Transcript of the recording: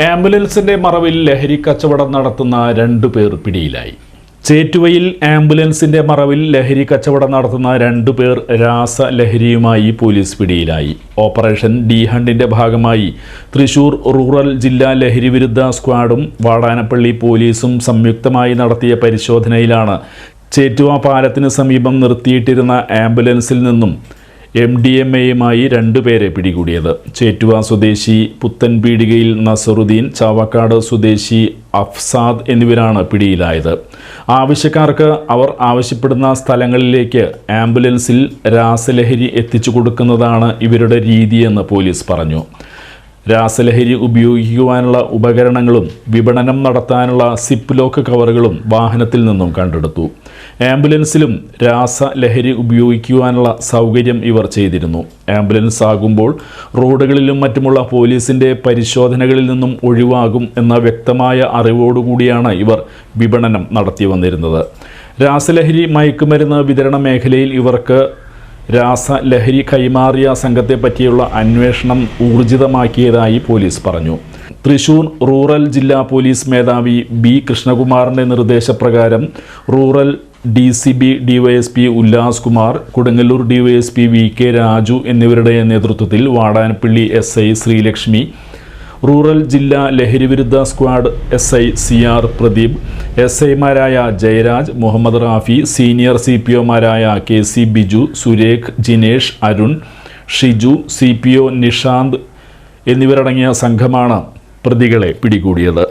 ആംബുലൻസിന്റെ മറവിൽ ലഹരി കച്ചവടം നടത്തുന്ന രണ്ടു പേർ പിടിയിലായി. ചേറ്റുവയിൽ ആംബുലൻസിന്റെ മറവിൽ ലഹരി കച്ചവടം നടത്തുന്ന രണ്ടു പേർ രാസലഹരിയുമായി പോലീസ് പിടിയിലായി. ഓപ്പറേഷൻ ഡി ഹണ്ടിന്റെ ഭാഗമായി തൃശൂർ റൂറൽ ജില്ലാ ലഹരി വിരുദ്ധ സ്ക്വാഡും വാടാനപ്പള്ളി പോലീസും സംയുക്തമായി നടത്തിയ പരിശോധനയിലാണ് ചേറ്റുവ പാലത്തിന് സമീപം നിർത്തിയിട്ടിരുന്ന ആംബുലൻസിൽ നിന്നും എം ഡി എം എയുമായി രണ്ടുപേരെ പിടികൂടിയത്. ചേറ്റുവ സ്വദേശി പുത്തൻപീടികയിൽ നസറുദ്ദീൻ ചാവക്കാട് സ്വദേശി അഫ്സാദ് എന്നിവരാണ് പിടിയിലായത്. ആവശ്യക്കാർക്ക് അവർ ആവശ്യപ്പെടുന്ന സ്ഥലങ്ങളിലേക്ക് ആംബുലൻസിൽ രാസലഹരി എത്തിച്ചു കൊടുക്കുന്നതാണ് ഇവരുടെ രീതിയെന്ന് പോലീസ് പറഞ്ഞു. രാസലഹരി ഉപയോഗിക്കുവാനുള്ള ഉപകരണങ്ങളും വിപണനം നടത്താനുള്ള സിപ്പ് ലോക്ക് കവറുകളും വാഹനത്തിൽ നിന്നും കണ്ടെടുത്തു. ആംബുലൻസിലും രാസലഹരി ഉപയോഗിക്കുവാനുള്ള സൗകര്യം ഇവർ ചെയ്തിരുന്നു. ആംബുലൻസ് ആകുമ്പോൾ റോഡുകളിലും മറ്റുമുള്ള പോലീസിന്റെ പരിശോധനകളിൽ നിന്നും ഒഴിവാകും എന്ന വ്യക്തമായ അറിവോടുകൂടിയാണ് ഇവർ വിപണനം നടത്തി വന്നിരുന്നത് രാസലഹരി മയക്കുമരുന്ന് വിതരണ മേഖലയിൽ ഇവർക്ക് രാസലഹരി കൈമാറിയ സംഘത്തെ പറ്റിയുള്ള അന്വേഷണം ഊർജിതമാക്കിയതായി പോലീസ് പറഞ്ഞു. തൃശൂർ റൂറൽ ജില്ലാ പോലീസ് മേധാവി ബി കൃഷ്ണകുമാറിന്റെ നിർദ്ദേശപ്രകാരം rural D C B DYSP Ullas Kumar Kodungallur DYSP V K Raju എന്നിവരുടെ നേതൃത്വത്തിൽ Vadanappally S I Sreelakshmi rural ജില്ലാ ലഹരിവിരുദ്ധ squad S I C R Pradeep S ഐമാരായ Jayaraj Muhammad Rafi senior C P ഒമാരായ K C Biju Surekh Jinesh Arun Shiju C P O Nishanth എന്നിവരടങ്ങിയ സംഘമാണ് പ്രതികളെ പിടികൂടിയത്.